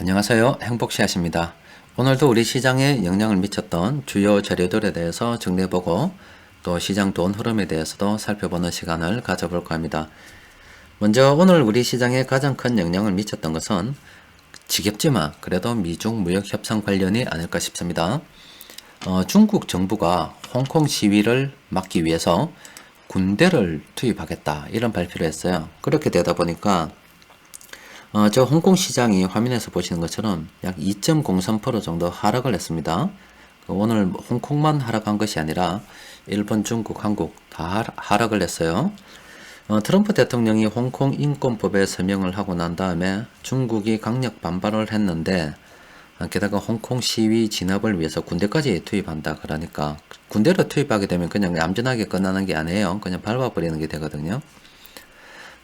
안녕하세요. 행복시앗입니다. 오늘도 우리 시장에 영향을 미쳤던 주요 재료들에 대해서 정리해보고 또 시장 돈 흐름에 대해서도 살펴보는 시간을 가져볼까 합니다. 먼저 오늘 우리 시장에 가장 큰 영향을 미쳤던 것은 지겹지만 그래도 미중 무역 협상 관련이 아닐까 싶습니다. 어, 중국 정부가 홍콩 시위를 막기 위해서 군대를 투입하겠다 이런 발표를 했어요. 그렇게 되다 보니까 어, 저 홍콩 시장이 화면에서 보시는 것처럼 약 2.03% 정도 하락을 했습니다. 그 오늘 홍콩만 하락한 것이 아니라 일본, 중국, 한국 다 하락을 했어요. 어, 트럼프 대통령이 홍콩 인권법에 서명을 하고 난 다음에 중국이 강력 반발을 했는데 어, 게다가 홍콩 시위 진압을 위해서 군대까지 투입한다 그러니까 군대를 투입하게 되면 그냥 얌전하게 끝나는 게 아니에요. 그냥 밟아버리는 게 되거든요.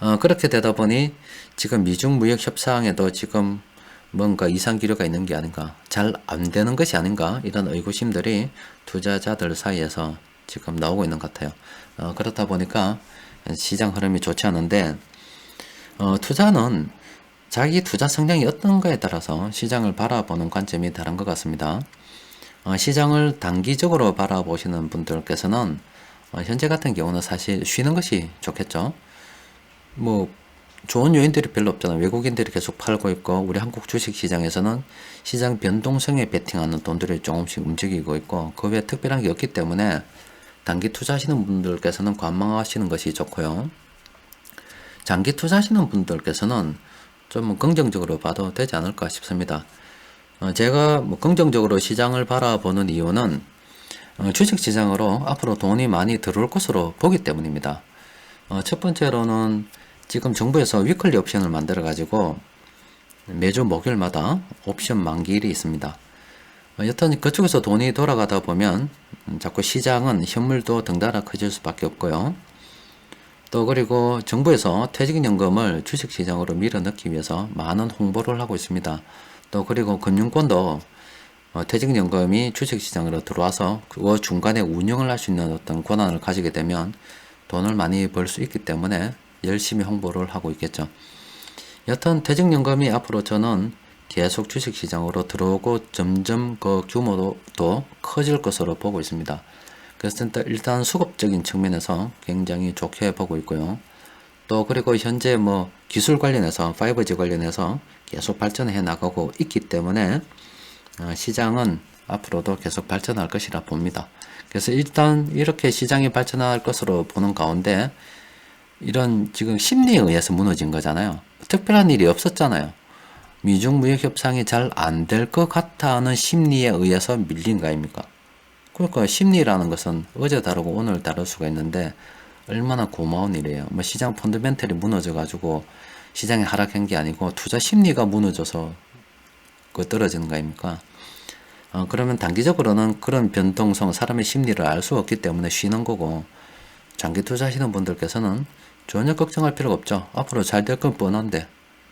어, 그렇게 되다 보니 지금 미중 무역 협상에도 지금 뭔가 이상 기류가 있는 게 아닌가, 잘 안 되는 것이 아닌가 이런 의구심들이 투자자들 사이에서 지금 나오고 있는 것 같아요. 어, 그렇다 보니까 시장 흐름이 좋지 않은데 어, 투자는 자기 투자 성향이 어떤가에 따라서 시장을 바라보는 관점이 다른 것 같습니다. 어, 시장을 단기적으로 바라보시는 분들께서는 어, 현재 같은 경우는 사실 쉬는 것이 좋겠죠. 뭐 좋은 요인들이 별로 없잖아요. 외국인들이 계속 팔고 있고 우리 한국 주식 시장에서는 시장 변동성에 베팅하는 돈들이 조금씩 움직이고 있고 그 외에 특별한 게 없기 때문에 단기 투자하시는 분들께서는 관망하시는 것이 좋고요. 장기 투자하시는 분들께서는 좀 긍정적으로 봐도 되지 않을까 싶습니다. 어, 제가 뭐 긍정적으로 시장을 바라보는 이유는 어, 주식 시장으로 앞으로 돈이 많이 들어올 것으로 보기 때문입니다. 어, 첫 번째로는 지금 정부에서 위클리 옵션을 만들어 가지고 매주 목요일마다 옵션 만기일이 있습니다. 어, 여튼 그쪽에서 돈이 돌아가다 보면 음, 자꾸 시장은 현물도 덩달아 커질 수밖에 없고요. 또 그리고 정부에서 퇴직연금을 주식시장으로 밀어넣기 위해서 많은 홍보를 하고 있습니다. 또 그리고 금융권도 어, 퇴직연금이 주식시장으로 들어와서 그 중간에 운영을 할 수 있는 어떤 권한을 가지게 되면 돈을 많이 벌 수 있기 때문에 열심히 홍보를 하고 있겠죠. 여튼 퇴직연금이 앞으로 저는 계속 주식시장으로 들어오고 점점 그 규모도 또 커질 것으로 보고 있습니다. 그래서 일단 수급적인 측면에서 굉장히 좋게 보고 있고요. 또 그리고 현재 뭐 기술 관련해서 5G 관련해서 계속 발전해 나가고 있기 때문에 어, 시장은 앞으로도 계속 발전할 것이라 봅니다. 그래서 일단 이렇게 시장이 발전할 것으로 보는 가운데 이런 지금 심리에 의해서 무너진 거잖아요. 특별한 일이 없었잖아요. 미중 무역 협상이 잘 안 될 것 같아 하는 심리에 의해서 밀린 거 아닙니까? 그러니까 심리라는 것은 어제 다르고 오늘 다를 수가 있는데 얼마나 고마운 일이에요. 뭐 시장 펀드멘털이 무너져 가지고 시장이 하락한 게 아니고 투자 심리가 무너져서 그 떨어지는 거 아닙니까? 어, 그러면 단기적으로는 그런 변동성, 사람의 심리를 알 수 없기 때문에 쉬는 거고 장기 투자하시는 분들께서는 전혀 걱정할 필요가 없죠. 앞으로 잘 될 건 뻔한데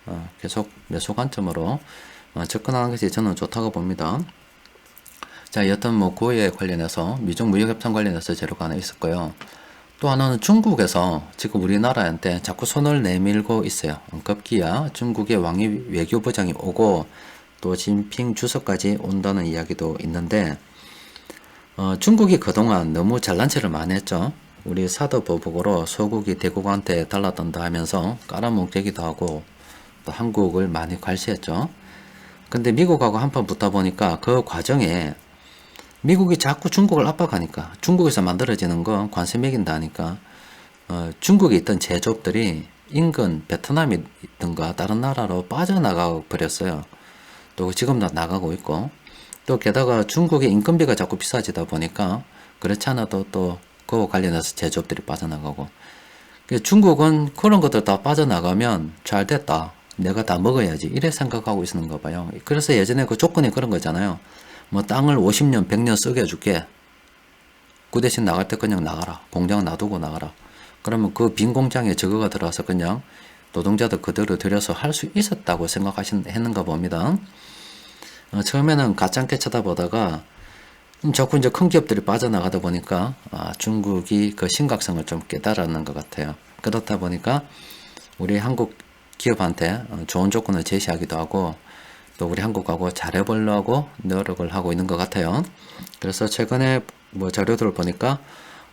어, 계속 매수 관점으로 어, 접근하는 것이 저는 좋다고 봅니다. 자, 여튼 뭐 그에 관련해서 미중 무역 협상 관련해서 재료가 하나 있었고요. 또 하나는 중국에서 지금 우리나라한테 자꾸 손을 내밀고 있어요. 급기야 중국의 왕이 외교부장이 오고 또 진핑 주석까지 온다는 이야기도 있는데 어, 중국이 그동안 너무 잘난 체를 많이 했죠. 우리 사드 보복으로 소국이 대국한테 달라던다 하면서 깔아뭉개기도 하고 또 한국을 많이 괄시했죠. 근데 미국하고 한판 붙다 보니까 그 과정에 미국이 자꾸 중국을 압박하니까 중국에서 만들어지는 건 관세 매긴다 하니까 어, 중국에 있던 제조업들이 인근 베트남이든가 다른 나라로 빠져나가 버렸어요. 또 지금도 나가고 있고 또 게다가 중국의 인건비가 자꾸 비싸지다 보니까 그렇지 않아도 또 그와 관련해서 제조업들이 빠져나가고 중국은 그런 것들 다 빠져나가면 잘 됐다. 내가 다 먹어야지. 이래 생각하고 있는 거 봐요. 그래서 예전에 그 조건이 그런 거잖아요. 뭐 땅을 50년, 100년 쓰게 해줄게. 그 대신 나갈 때 그냥 나가라. 공장 놔두고 나가라. 그러면 그 빈 공장에 저거가 들어와서 그냥 노동자들 그대로 들여서 할 수 있었다고 생각하셨는가 봅니다. 어, 처음에는 가짱게 쳐다보다가 음, 자꾸 이제 큰 기업들이 빠져나가다 보니까 아, 중국이 그 심각성을 좀 깨달았는 것 같아요. 그렇다 보니까 우리 한국 기업한테 어, 좋은 조건을 제시하기도 하고 또 우리 한국하고 잘해보려고 노력을 하고 있는 것 같아요. 그래서 최근에 뭐 자료들을 보니까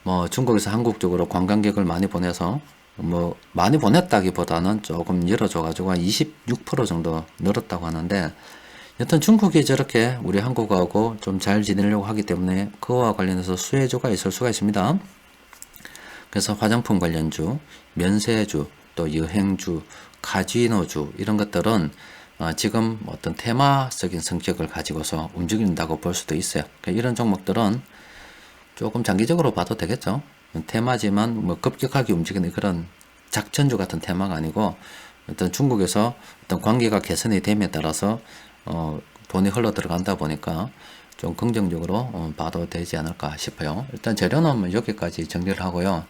뭐 중국에서 한국 쪽으로 관광객을 많이 보내서 뭐 많이 보냈다기보다는 조금 늘어져가지고 한 26% 정도 늘었다고 하는데 여튼 중국이 저렇게 우리 한국하고 좀 잘 지내려고 하기 때문에 그와 관련해서 수혜주가 있을 수가 있습니다. 그래서 화장품 관련주, 면세주, 또 여행주, 카지노주 이런 것들은 어, 지금 어떤 테마적인 성격을 가지고서 움직인다고 볼 수도 있어요. 그러니까 이런 종목들은 조금 장기적으로 봐도 되겠죠. 테마지만 뭐 급격하게 움직이는 그런 작전주 같은 테마가 아니고 어떤 중국에서 어떤 관계가 개선이 됨에 따라서 어, 돈이 흘러 들어간다 보니까 좀 긍정적으로 어, 봐도 되지 않을까 싶어요. 일단 재료는 뭐 여기까지 정리를 하고요.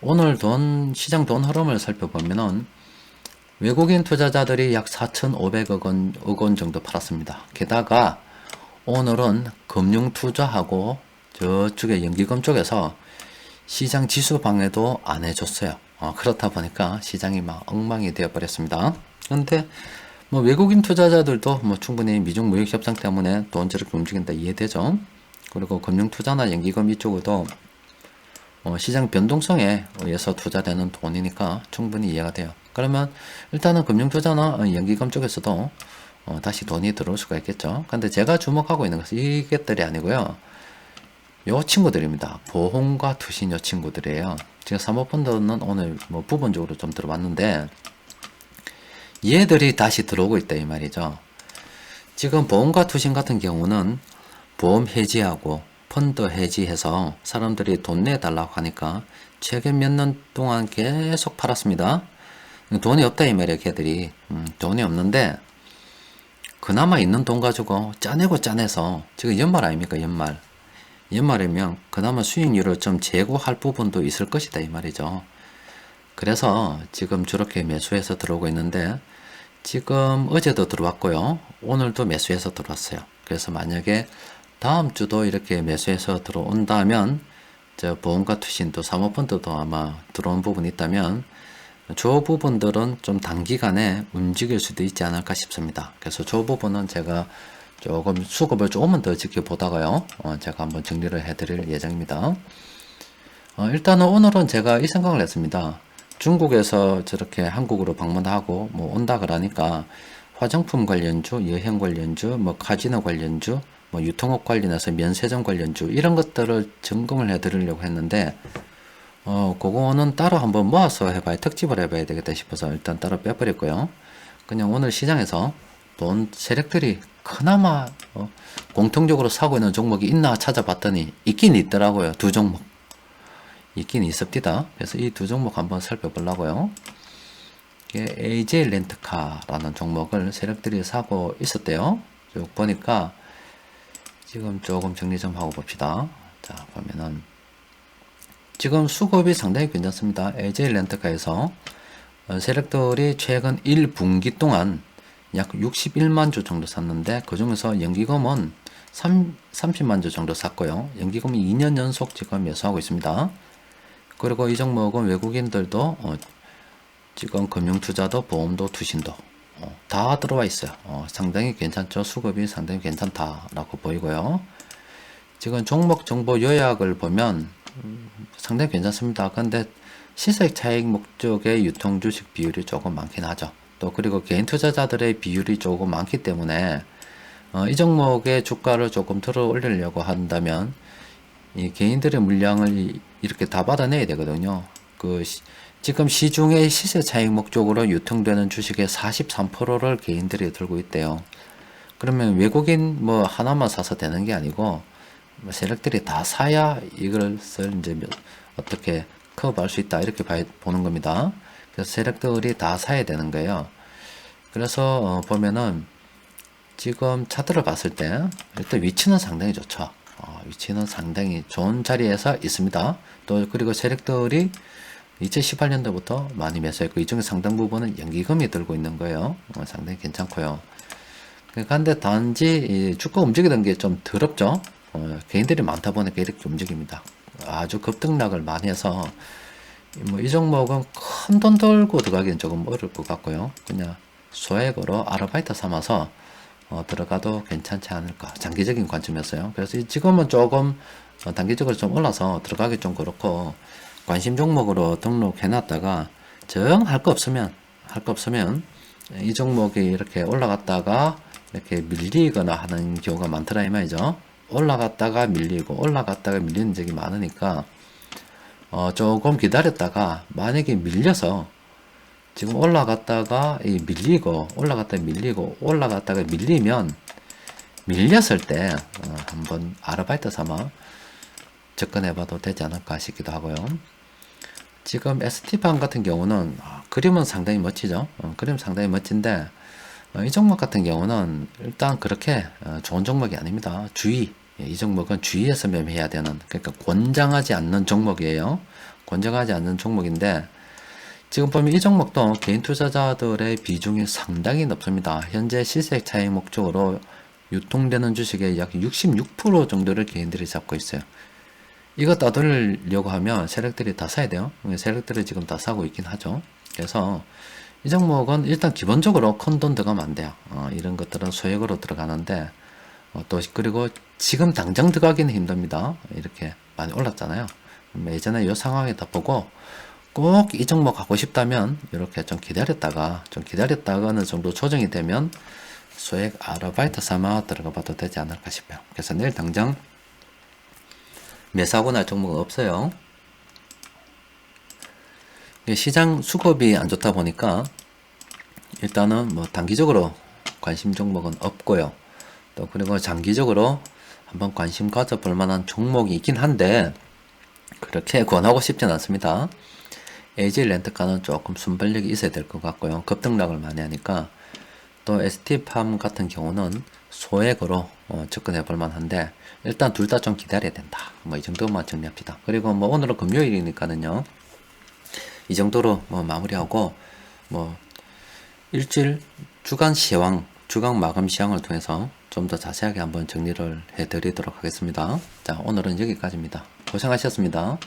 오늘 돈 시장 돈 흐름을 살펴보면은 외국인 투자자들이 약 4,500억 원, 억원 정도 팔았습니다. 게다가 오늘은 금융 투자하고 저쪽에 연기금 쪽에서 시장 지수 방해도 안 해줬어요. 어, 그렇다 보니까 시장이 막 엉망이 되어버렸습니다. 그런데 뭐 외국인 투자자들도 뭐 충분히 미중 무역 협상 때문에 돈 저렇게 움직인다 이해되죠. 그리고 금융 투자나 연기금 이쪽으로도 어, 시장 변동성에 의해서 투자되는 돈이니까 충분히 이해가 돼요. 그러면 일단은 금융 투자나 연기금 쪽에서도 어, 다시 돈이 들어올 수가 있겠죠. 근데 제가 주목하고 있는 것은 이것들이 아니고요. 요 친구들입니다. 보험과 투신 요 친구들이에요. 제가 사모펀드는 오늘 뭐 부분적으로 좀 들어봤는데 얘들이 다시 들어오고 있다 이 말이죠. 지금 보험과 투신 같은 경우는 보험 해지하고 펀드 해지해서 사람들이 돈 내달라고 하니까 최근 몇 년 동안 계속 팔았습니다. 돈이 없다 이 말이에요 걔들이 음, 돈이 없는데 그나마 있는 돈 가지고 짜내고 짜내서 지금 연말 아닙니까 연말 연말이면 그나마 수익률을 좀 제고할 부분도 있을 것이다 이 말이죠. 그래서 지금 저렇게 매수해서 들어오고 있는데 지금 어제도 들어왔고요. 오늘도 매수해서 들어왔어요. 그래서 만약에 다음 주도 이렇게 매수해서 들어온다면 저 보험과 투신도 사모펀드도 아마 들어온 부분이 있다면 저 부분들은 좀 단기간에 움직일 수도 있지 않을까 싶습니다. 그래서 저 부분은 제가 조금 수급을 조금만 더 지켜보다가요. 어, 제가 한번 정리를 해드릴 예정입니다. 어, 일단은 오늘은 제가 이 생각을 했습니다. 중국에서 저렇게 한국으로 방문하고 뭐 온다 그러니까 화장품 관련주, 여행 관련주, 뭐 카지노 관련주, 뭐 유통업 관련해서 면세점 관련주 이런 것들을 점검을 해 드리려고 했는데 어 그거는 따로 한번 모아서 해봐야 특집을 해봐야 되겠다 싶어서 일단 따로 빼버렸고요. 그냥 오늘 시장에서 돈 세력들이 그나마 어, 공통적으로 사고 있는 종목이 있나 찾아봤더니 있긴 있더라고요. 두 종목. 있긴 있습니다. 그래서 이 두 종목 한번 살펴보려고요. AJ 렌트카라는 종목을 세력들이 사고 있었대요. 쭉 보니까 지금 조금 정리 좀 하고 봅시다. 자, 보면은 지금 수급이 상당히 괜찮습니다. AJ 렌트카에서 어, 세력들이 최근 1분기 동안 약 61만 주 정도 샀는데 그 중에서 연기금은 3, 30만 주 정도 샀고요. 연기금이 2년 연속 지금 매수하고 있습니다. 그리고 이 종목은 외국인들도 어, 지금 금융투자도 보험도 투신도 어, 다 들어와 있어요. 어, 상당히 괜찮죠. 수급이 상당히 괜찮다라고 보이고요. 지금 종목 정보 요약을 보면 음, 상당히 괜찮습니다. 근데 시세 차익 목적의 유통 주식 비율이 조금 많긴 하죠. 또 그리고 개인 투자자들의 비율이 조금 많기 때문에 어, 이 종목의 주가를 조금 들어 올리려고 한다면 이 개인들의 물량을 이렇게 다 받아내야 되거든요. 그 시, 지금 시중의 시세 차익 목적으로 유통되는 주식의 43%를 개인들이 들고 있대요. 그러면 외국인 뭐 하나만 사서 되는 게 아니고 뭐 세력들이 다 사야 이것을 이제 어떻게 커버할 수 있다 이렇게 봐, 보는 겁니다. 그래서 세력들이 다 사야 되는 거예요. 그래서 어, 보면은 지금 차트를 봤을 때 일단 위치는 상당히 좋죠. 어, 위치는 상당히 좋은 자리에서 있습니다. 또 그리고 세력들이 2018년도부터 많이 매수했고 이 중에 상당 부분은 연기금이 들고 있는 거예요. 어, 상당히 괜찮고요. 그런데 단지 주가 움직이던 게 좀 더럽죠. 어, 개인들이 많다 보니까 이렇게 움직입니다. 아주 급등락을 많이 해서 뭐 이 종목은 큰 돈 들고 들어가기는 조금 어려울 것 같고요. 그냥 소액으로 아르바이트 삼아서 어, 들어가도 괜찮지 않을까. 장기적인 관점이었어요. 그래서 이- 지금은 조금 어, 단기적으로 좀 올라서 들어가기 좀 그렇고 관심 종목으로 등록해 놨다가 정 할 거 없으면 할 거 없으면 이 종목이 이렇게 올라갔다가 이렇게 밀리거나 하는 경우가 많더라 이 말이죠. 올라갔다가 밀리고 올라갔다가 밀리는 적이 많으니까 어, 조금 기다렸다가 만약에 밀려서 지금 올라갔다가 이 밀리고 올라갔다가 밀리고 올라갔다가 밀리면 밀렸을 때 어, 한번 아르바이트 삼아 접근해 봐도 되지 않을까 싶기도 하고요. 지금 ST팜 같은 경우는 아, 그림은 상당히 멋지죠. 어, 그림 상당히 멋진데 어, 이 종목 같은 경우는 일단 그렇게 어, 좋은 종목이 아닙니다. 주의 예, 이 종목은 주의해서 매매해야 되는 그러니까 권장하지 않는 종목이에요. 권장하지 않는 종목인데 지금 보면 이 종목도 개인 투자자들의 비중이 상당히 높습니다. 현재 시세 차익 목적으로 유통되는 주식의 약 66% 정도를 개인들이 잡고 있어요. 이거 따돌리려고 하면 세력들이 다 사야 돼요. 세력들이 지금 다 사고 있긴 하죠. 그래서 이 종목은 일단 기본적으로 큰돈 들어가면 안 돼요. 어, 이런 것들은 소액으로 들어가는데 어, 또 그리고 지금 당장 들어가기는 힘듭니다. 이렇게 많이 올랐잖아요. 음, 예전에 이 상황에다 보고 꼭 이 종목 갖고 싶다면 이렇게 좀 기다렸다가 좀 기다렸다가 어느 정도 조정이 되면 소액 아르바이트 삼아 들어가 봐도 되지 않을까 싶어요. 그래서 내일 당장 매수하고 날 종목은 없어요. 시장 수급이 안 좋다 보니까 일단은 뭐 단기적으로 관심 종목은 없고요. 또 그리고 장기적으로 한번 관심 가져볼 만한 종목이 있긴 한데 그렇게 권하고 싶진 않습니다. AG 렌트카는 조금 순발력이 있어야 될 것 같고요. 급등락을 많이 하니까 또 ST팜 같은 경우는 소액으로 어, 접근해 볼 만한데 일단 둘 다 좀 기다려야 된다. 뭐 이 정도만 정리합시다. 그리고 뭐 오늘은 금요일이니까는요. 이 정도로 뭐 마무리하고 뭐 일주일 주간 시황, 주간 마감 시황을 통해서 좀 더 자세하게 한번 정리를 해 드리도록 하겠습니다. 자, 오늘은 여기까지입니다. 고생하셨습니다.